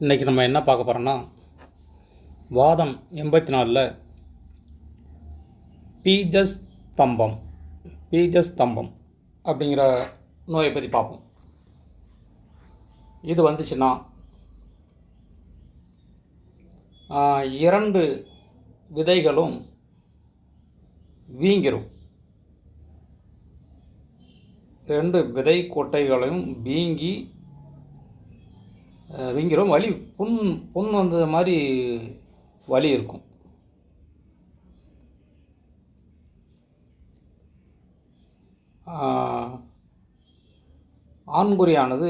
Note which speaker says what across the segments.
Speaker 1: இன்றைக்கி நம்ம என்ன பார்க்க போகிறோன்னா வாதம் எண்பத்தி நாலில் பீஜஸ் ஸ்தம்பம் பீஜஸ் ஸ்தம்பம் அப்படிங்கிற நோயை பற்றி பார்ப்போம். இது வந்துச்சுன்னா இரண்டு விதைகளும் வீங்கிரும். ரெண்டு விதை கொட்டைகளையும் வீங்கி வீங்கிரும் வலி புண் புண் வந்த மாதிரி வலி இருக்கும். ஆண்குறியானது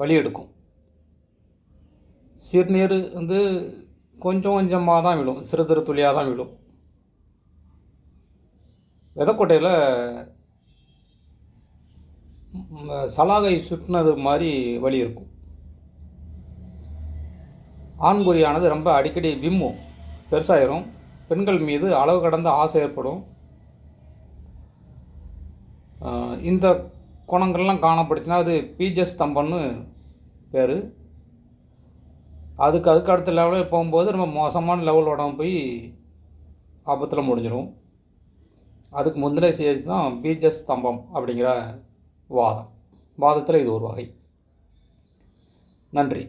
Speaker 1: வலி எடுக்கும். சிறுநீர் வந்து கொஞ்சம் கொஞ்சமாக தான் விழும். சிறு சிறு துளியாக தான் விழும். விதைக்கொட்டையில் சலாகை சுற்றினது மாதிரி வலி இருக்கும். ஆண்குறியானது ரொம்ப அடிக்கடி விம்மும் பெருசாயிரும். பெண்கள் மீது அளவு கடந்த ஆசை ஏற்படும். இந்த குணங்கள்லாம் காணப்படுச்சுன்னா அது பீஜஸ் தம்பன்னு பேர். அதுக்கு அதுக்கு அடுத்த லெவலில் போகும்போது ரொம்ப மோசமான லெவலோட போய் ஆபத்தில் முடிஞ்சிடும் அதுக்கு முந்தின ஸ்டேஜ் தான் பீஜஸ் ஸ்தம்பம் அப்படிங்கிற வாதம். வாதத்தில் இது ஒரு வகை. நன்றி.